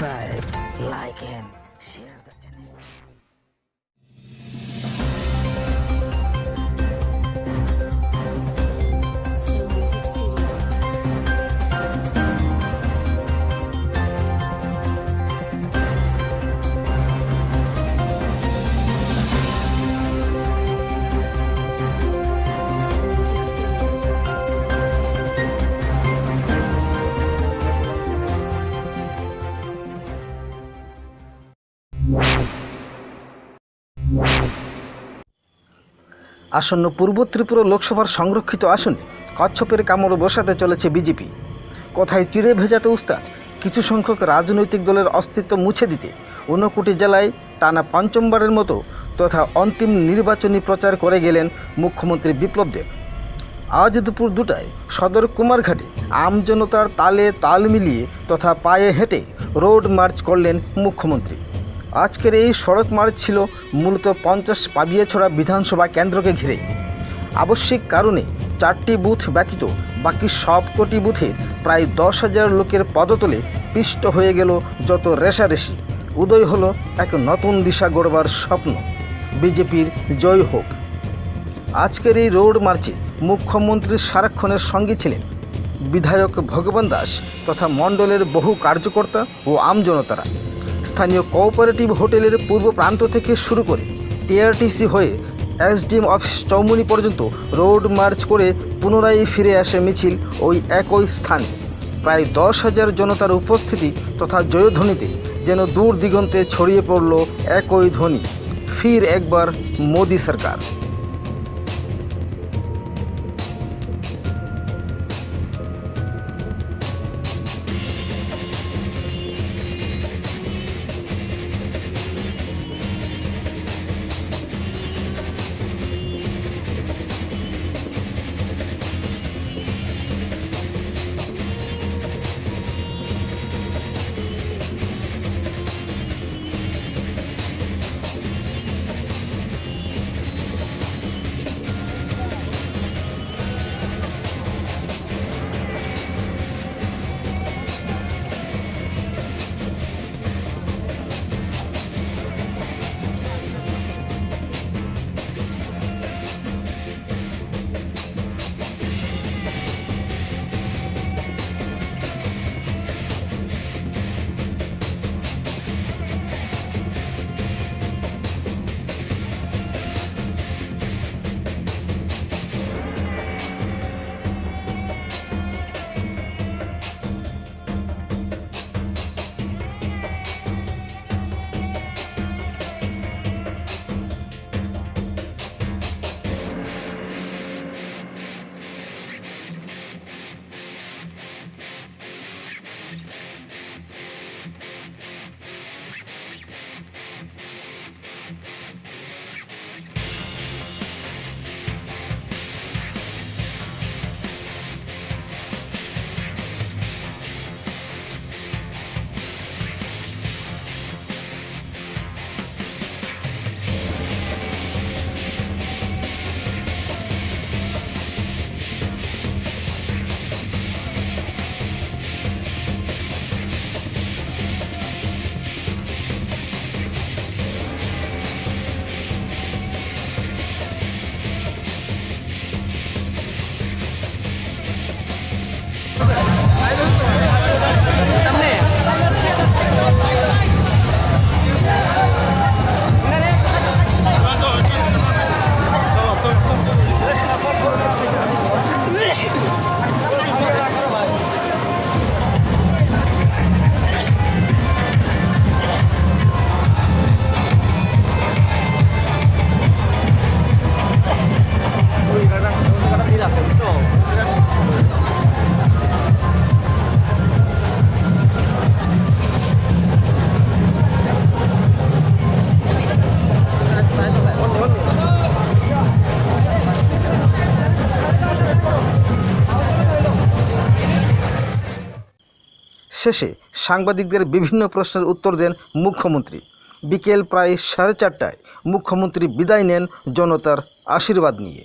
cried like him. আসন্ন পূর্ব ত্রিপুরা লোকসভার সংরক্ষিত আসনে কচ্ছপের কামড় বসাতে চলেছে বিজেপি। কোথায় চিড়ে ভেজাতে উস্তাদ? কিছু সংখ্যক রাজনৈতিক দলের অস্তিত্ব মুছে দিতে ঊনকোটি জেলায় টানা পঞ্চমবারের মতো তথা অন্তিম নির্বাচনী প্রচার করে গেলেন মুখ্যমন্ত্রী বিপ্লব দেব। আজ দুপুর দুটায় সদর কুমারঘাটে আমজনতার তালে তাল মিলিয়ে তথা পায়ে হেঁটে রোড মার্চ করলেন মুখ্যমন্ত্রী। আজকের এই সড়ক মার্চ ছিল মূলত পঞ্চাশ পাবিয়াছড়া বিধানসভা কেন্দ্রকে ঘিরে। আবশ্যিক কারণে চারটি বুথ ব্যতীত বাকি সবকটি বুথে প্রায় দশ হাজার লোকের পদতলে পিষ্ট হয়ে গেল যত রেশারেশি উদয় হলো এক নতুন দিশা গড়বার স্বপ্ন। বিজেপির জয় হোক। আজকের এই রোড মার্চে মুখ্যমন্ত্রী সারাক্ষণের সঙ্গে ছিলেন বিধায়ক ভগবান দাস তথা মণ্ডলের বহু কার্যকর্তা ও আমজনতারা। স্থানীয় কোঅপারেটিভ হোটেলের পূর্ব প্রান্ত থেকে শুরু করে টিআরটিসি হয়ে এসডিএম অফিস চৌমুনি পর্যন্ত রোড মার্চ করে পুনরায় ফিরে আসে মিছিল ওই একই স্থানে। প্রায় দশ হাজার জনতার উপস্থিতি তথা জয়ধ্বনিতে যেন দূর দিগন্তে ছড়িয়ে পড়ল একই ধ্বনি। ফির একবার মোদি সরকার। শেষে সাংবাদিকদের বিভিন্ন প্রশ্নের উত্তর দেন মুখ্যমন্ত্রী। বিকেল প্রায় সাড়ে চারটায় মুখ্যমন্ত্রী বিদায় নেন জনতার আশীর্বাদ নিয়ে।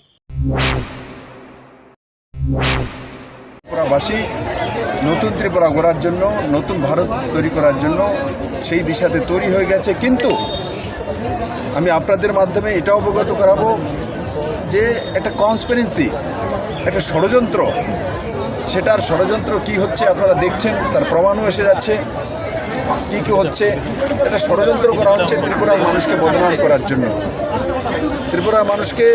ত্রিপুরাবাসী নতুন ত্রিপুরা গড়ার জন্য, নতুন ভারত তৈরি করার জন্য সেই দিশাতে তৈরি হয়ে গেছে। কিন্তু আমি আপনাদের মাধ্যমে এটা অবগত করাবো যে একটা কনসপিরেন্সি একটা ষড়যন্ত্র সেটার ষড়যন্ত্র কি হচ্ছে আপনারা দেখছেন, তার প্রমাণও এসে যাচ্ছে। কি কী হচ্ছে, এটা ষড়যন্ত্র করা হচ্ছে ত্রিপুরার মানুষকে বদনাম করার জন্য। ত্রিপুরার মানুষকে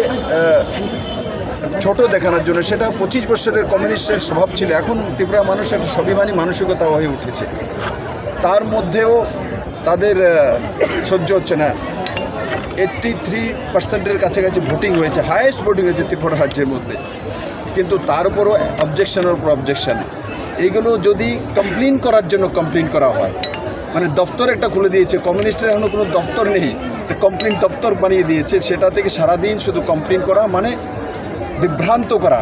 ছোট দেখানোর জন্য। সেটা পঁচিশ বছরের কমিউনিস্টের স্বভাব ছিল, এখন ত্রিপুরা মানুষ একটা স্বাভিমানী মানসিকতা হয়ে উঠেছে। তার মধ্যেও তাদের সহ্য হচ্ছে না। এইট্টি থ্রি পার্সেন্টের কাছাকাছি ভোটিং হয়েছে, হায়েস্ট ভোটিং হয়েছে ত্রিপুরা রাজ্যের মধ্যে। কিন্তু তার উপরও অবজেকশনের উপর অবজেকশন এইগুলো যদি কমপ্লেন করার জন্য কমপ্লেন করা হয় মানে দপ্তর একটা খুলে দিয়েছে কমিউনিস্টের এখনও কোনো দপ্তর নেই কমপ্লেন দপ্তর বানিয়ে দিয়েছে, সেটা থেকে সারাদিন শুধু কমপ্লেন করা মানে বিভ্রান্ত করা।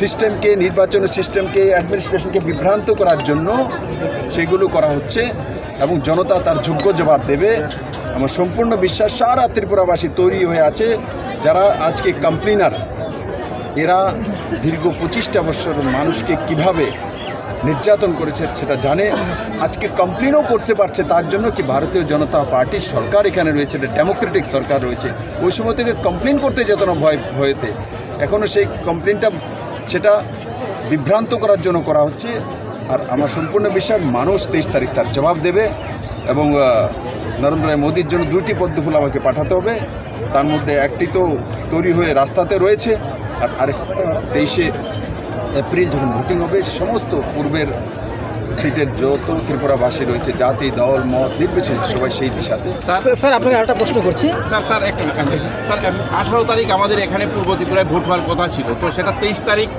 সিস্টেমকে নির্বাচনের সিস্টেমকে অ্যাডমিনিস্ট্রেশনকে বিভ্রান্ত করার জন্য সেগুলো করা হচ্ছে এবং জনতা তার যোগ্য জবাব দেবে। আমার সম্পূর্ণ বিশ্বাস, সারা ত্রিপুরাবাসী তৈরি হয়ে আছে, যারা আজকে কমপ্লেনার এরা দীর্ঘ পঁচিশটা বছর মানুষকে কীভাবে নির্যাতন করেছে সেটা জানে। আজকে কমপ্লেনও করতে পারছে, তার জন্য কি ভারতীয় জনতা পার্টির সরকার এখানে রয়েছে এটা ডেমোক্রেটিক সরকার রয়েছে। ওই সময় থেকে কমপ্লেন করতে যেত না ভয়, ভয়েতে। এখনও সেই কমপ্লেনটা সেটা বিভ্রান্ত করার জন্য করা হচ্ছে। আর আমার সম্পূর্ণ বিশ্বাস, মানুষ তেইশ তারিখ তার জবাব দেবে এবং নরেন্দ্র মোদীর জন্য দুইটি পদ্মফুল আমাকে পাঠাতে হবে। তার মধ্যে একটি তো তৈরি হয়ে রাস্তাতে রয়েছে। আর আরেকটা তেইশে এপ্রিল যখন ভোটিং হবে সমস্ত পূর্বের সিটের যত ত্রিপুরাবাসী রয়েছে জাতি দল মত নির্বিশেষে সবাই সেই দিশাতে। স্যার স্যার আপনাকে আরেকটা প্রশ্ন করছি। স্যার স্যার একটা স্যার আঠারো তারিখ আমাদের এখানে পূর্ব ত্রিপুরায় ভোট হওয়ার কথা ছিল তো সেটা তেইশ তারিখ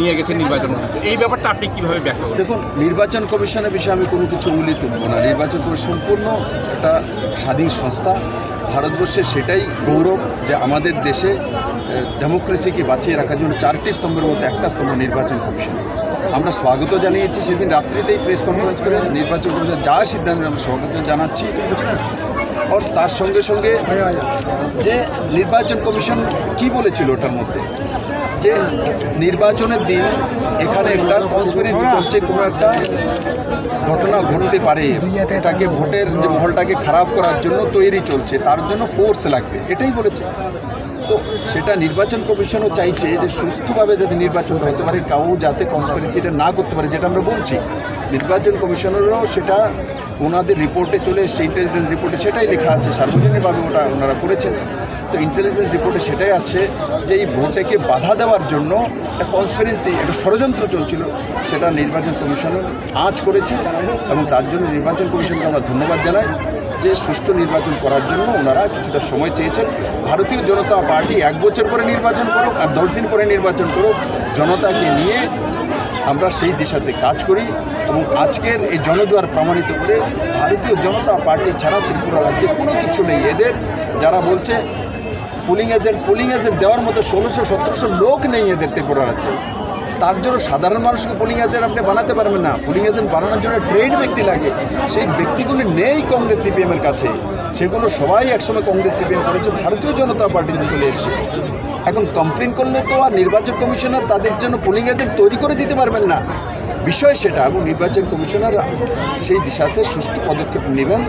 নিয়ে গেছে নির্বাচন। তো এই ব্যাপারটা আপনি কীভাবে ব্যাখ্যা করবেন? দেখুন নির্বাচন কমিশনের বিষয়ে আমি কোনো কিছু উঙ্গলি তুলব না। নির্বাচন কমিশন সম্পূর্ণ একটা স্বাধীন সংস্থা। ভারতবর্ষের সেটাই গৌরব যে আমাদের দেশে ডেমোক্রেসিকে বাঁচিয়ে রাখার জন্য চারটি স্তম্ভের মধ্যে একটা স্তম্ভ নির্বাচন কমিশন। আমরা স্বাগত জানিয়েছি সেদিন রাত্রিতেই প্রেস কনফারেন্স করে নির্বাচন কমিশন যা সিদ্ধান্ত আমরা স্বাগত জানাচ্ছি। আর তার সঙ্গে সঙ্গে যে নির্বাচন কমিশন কি বলেছিল ওটার মধ্যে? যে নির্বাচনের দিন এখানে একটা কনসপিরেন্সি চলছে, কোনো একটা ঘটনা ঘটতে পারে। এটাকে ভোটের যে মহলটাকে খারাপ করার জন্য তৈরি চলছে, তার জন্য ফোর্স লাগবে, এটাই বলেছে। তো সেটা নির্বাচন কমিশনও চাইছে যে সুস্থভাবে যাতে নির্বাচনটা হতে পারে, কাউ যাতে কনসপিরেন্সিটা না করতে পারে, যেটা আমরা বলছি। নির্বাচন কমিশনেরও সেটা ওনাদের রিপোর্টে চলে এসছে ইন্টেলিজেন্স রিপোর্টে সেটাই লেখা আছে, সার্বজনীনভাবে ওটা ওনারা করেছেন। তো ইন্টেলিজেন্স রিপোর্টে সেটাই আছে যে এই ভোটেকে বাধা দেওয়ার জন্য একটা কনসপিরেন্সি একটা ষড়যন্ত্র চলছিল। সেটা নির্বাচন কমিশনের আঁচ করেছে এবং তার জন্য নির্বাচন কমিশনকে আমরা ধন্যবাদ জানাই যে সুষ্ঠু নির্বাচন করার জন্য ওনারা কিছুটা সময় চেয়েছেন। ভারতীয় জনতা পার্টি এক বছর পরে নির্বাচন করুক আর দশ দিন পরে নির্বাচন করুক, জনতাকে নিয়ে আমরা সেই দিশাতে কাজ করি এবং আজকের এই জনজোয়ার প্রমাণিত করে ভারতীয় জনতা পার্টি ছাড়া ত্রিপুরা রাজ্যে কোনো কিছু নেই। এদের যারা বলছে পুলিং এজেন্ট পুলিং এজেন্ট দেওয়ার মতো ষোলোশো, সতেরোশো লোক নেই এদের ত্রিপুরা রাজ্যে। তার জন্য সাধারণ মানুষকে পুলিং এজেন্ট আপনি বানাতে পারবেন না। পুলিং এজেন্ট বানানোর জন্য ট্রেড ব্যক্তি লাগে। সেই ব্যক্তিগুলি নেই কংগ্রেস সিপিএমের কাছে। সেগুলো সবাই একসময় কংগ্রেস সিপিএম করেছে। ভারতীয় জনতা পার্টিতে চলে এসছে। এখন কমপ্লেন করলে তো আর নির্বাচন কমিশনার তাদের জন্য পুলিং এজেন্ট তৈরি করে দিতে পারবেন না। বিষয় সেটা এবং নির্বাচন কমিশনার সেই দিশাতে সুষ্ঠু পদক্ষেপ নেবেন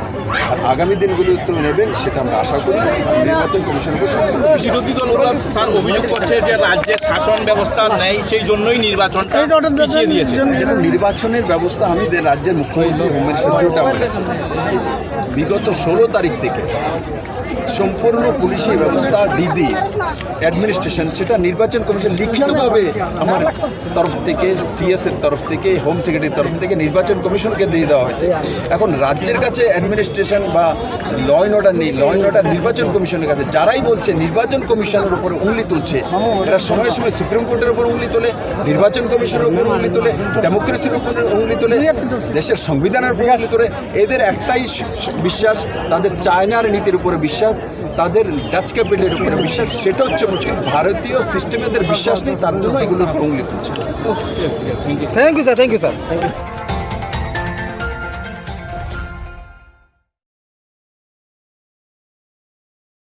আর আগামী দিনগুলোতেও নেবেন সেটা আমরা আশা করি। নির্বাচন কমিশনকে সম্পূর্ণ বিরোধী দলগুলো স্যার অভিযোগ করছে যে রাজ্যের শাসন ব্যবস্থা নেই সেই জন্যই নির্বাচনটা পিছিয়ে দিয়েছে। নির্বাচনের ব্যবস্থা আমি রাজ্যের মুখ্যমন্ত্রী হোমের সেতুটা বলেছি বিগত ষোলো তারিখ থেকে সম্পূর্ণ পুলিশি ব্যবস্থা ডিজি অ্যাডমিনিস্ট্রেশন সেটা নির্বাচন কমিশন লিখিতভাবে আমার তরফ থেকে সিএস এর তরফ থেকে হোম সেক্রেটারির তরফ থেকে নির্বাচন কমিশনকে দিয়ে দেওয়া হয়েছে। এখন রাজ্যের কাছে অ্যাডমিনিস্ট্রেশন বা ল অ্যান্ড অর্ডার নেই। ল অ্যান্ড অর্ডার নির্বাচন কমিশনের কাছে। যারাই বলছে নির্বাচন কমিশনের উপরে উঙ্গলি তুলছে, এরা সময় সময় সুপ্রিম কোর্টের উপর উঙ্গলি তোলে, নির্বাচন কমিশনের উপর উঙ্গলি তোলে ডেমোক্রেসির উপর উঙ্গলি তোলে, দেশের সংবিধানের উপর উঙ্গলি তোলে। এদের একটাই বিশ্বাস, তাদের চায়নার নীতির উপরে বিশ্বাস। তাদের ডাচ ক্যাপিটালের উপরে বিশ্বাস, সেটা হচ্ছে মুশকিল ভারতীয় সিস্টেমেদের বিশ্বাস নেই, তার জন্য এগুলো অঙ্গিত হচ্ছে। Thank you sir thank you sir